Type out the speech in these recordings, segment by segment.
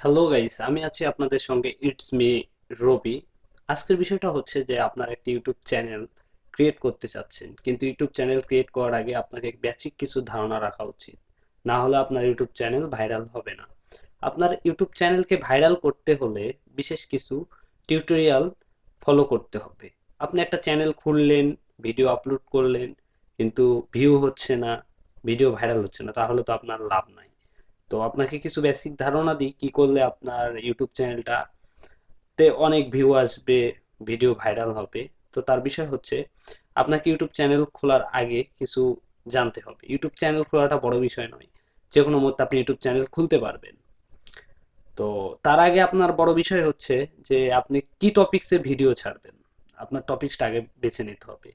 Hello guys আমি আছি আপনাদের সঙ্গে ইটস মি রবি আজকের বিষয়টা হচ্ছে যে আপনার একটি ইউটিউব চ্যানেল ক্রিয়েট করতে চাচ্ছেন। কিন্তু ইউটিউব চ্যানেল ক্রিয়েট করার আগে আপনাকে বেসিক কিছু ধারণা রাখা উচিত। না হলে আপনার ইউটিউব চ্যানেল ভাইরাল হবে না। আপনার ইউটিউব চ্যানেলকে ভাইরাল করতে হলে বিশেষ কিছু টিউটোরিয়াল ফলো করতে হবে। আপনি একটা চ্যানেল খুললেন ভিডিও আপলোড করলেন, কিন্তু ভিউ হচ্ছে না ভিডিও ভাইরাল হচ্ছে না, তাহলে তো আপনার লাভ নাই। তো আপনাকে কিছু বেসিক ধারণা দিই, কি করলে আপনার ইউটিউব চ্যানেলটা তে অনেক ভিউ আসবে ভিডিও ভাইরাল হবে। তো তার বিষয় হচ্ছে, আপনাকে ইউটিউব চ্যানেল খোলার আগে কিছু জানতে হবে। ইউটিউব চ্যানেল খোলাটা বড় বিষয় নয় যে কোনো মুহূর্তে আপনি ইউটিউব চ্যানেল খুলতে পারবেন। তো তার আগে আপনার বড় বিষয় হচ্ছে যে, আপনি কি টপিক্সে ভিডিও ছাড়বেন? আপনার টপিক্সটা আগে বেছে নিতে হবে।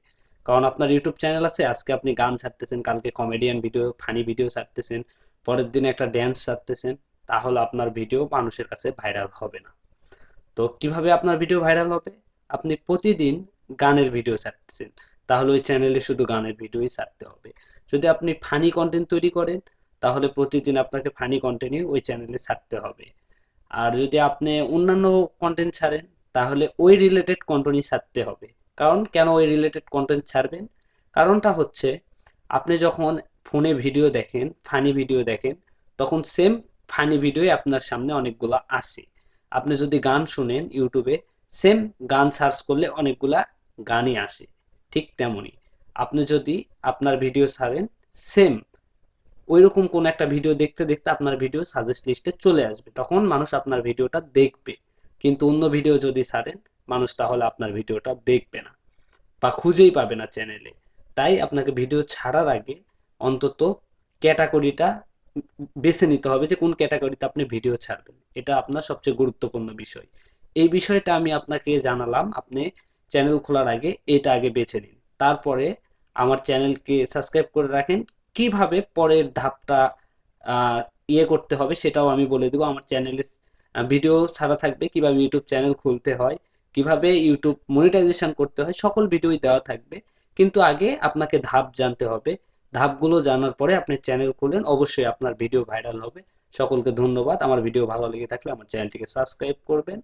কারণ আপনার ইউটিউব চ্যানেল আছে, আজকে আপনি গান ছাড়তেছেন, কালকে কমেডিয়ান ভিডিও ফানি ভিডিও ছাড়তেছেন। পরের দিন একটা ড্যান্স ছাড়তেছেন, তাহলে আপনার ভিডিও মানুষের কাছে ভাইরাল হবে না। তো কীভাবে আপনার ভিডিও ভাইরাল হবে? আপনি প্রতিদিন গানের ভিডিও ছাড়তেছেন, তাহলে ওই চ্যানেলে শুধু গানের ভিডিওই ছাড়তে হবে। যদি আপনি ফানি কন্টেন্ট তৈরি করেন, তাহলে প্রতিদিন আপনাকে ফানি কন্টেন্টই ওই চ্যানেলে ছাড়তে হবে। আর যদি আপনি অন্যান্য কন্টেন্ট ছাড়েন, তাহলে ওই রিলেটেড কন্টেন্টই ছাড়তে হবে। কারণ কেন ওই রিলেটেড কন্টেন্ট ছাড়বেন? কারণটা হচ্ছে, আপনি যখন ফোনে ভিডিও দেখেন, ফানি ভিডিও দেখেন, তখন সেম ফানি ভিডিওই আপনার সামনে অনেকগুলো আসে। আপনি যদি গান শুনেন ইউটিউবে সেম গান সার্চ করলে অনেকগুলা গানই আসে, ঠিক তেমনই। আপনি যদি আপনার ভিডিও ছাড়েন সেম ওইরকম কোন একটা ভিডিও দেখতে দেখতে আপনার ভিডিও সাজেস্ট লিস্টে চলে আসবে, তখন মানুষ আপনার ভিডিওটা দেখবে। কিন্তু অন্য ভিডিও যদি ছাড়েন, মানুষ তাহলে আপনার ভিডিওটা দেখবে না বা খুঁজেই পাবে না চ্যানেলে তাই আপনাকে ভিডিও ছাড়ার আগে অন্তত ক্যাটাগরিটা বেছে নিতে হবে যে কোন ক্যাটাগরিতে আপনি ভিডিও ছাড়বেন। এটা আপনার সবচেয়ে গুরুত্বপূর্ণ বিষয়। এই বিষয়টা আমি আপনাকে জানালাম, আপনি চ্যানেল খোলার আগে এটা আগে বেছে নিন। তারপরে আমার চ্যানেলকে সাবস্ক্রাইব করে রাখেন। কীভাবে পরের ধাপটা ইয়ে করতে হবে সেটাও আমি বলে দেবো। আমার চ্যানেলে ভিডিও ছাড়া থাকবে। কীভাবে ইউটিউব চ্যানেল খুলতে হয়, কীভাবে ইউটিউব মনিটাইজেশন করতে হয়, সকল ভিডিওই দেওয়া থাকবে। কিন্তু আগে আপনাকে ধাপ জানতে হবে ধাপগুলো জানার পরে আপনি চ্যানেল খুললেন অবশ্যই আপনার ভিডিও ভাইরাল হবে। সকলকে ধন্যবাদ। আমার ভিডিও ভালো লেগে থাকলে আমার চ্যানেলটিকে সাবস্ক্রাইব করবেন।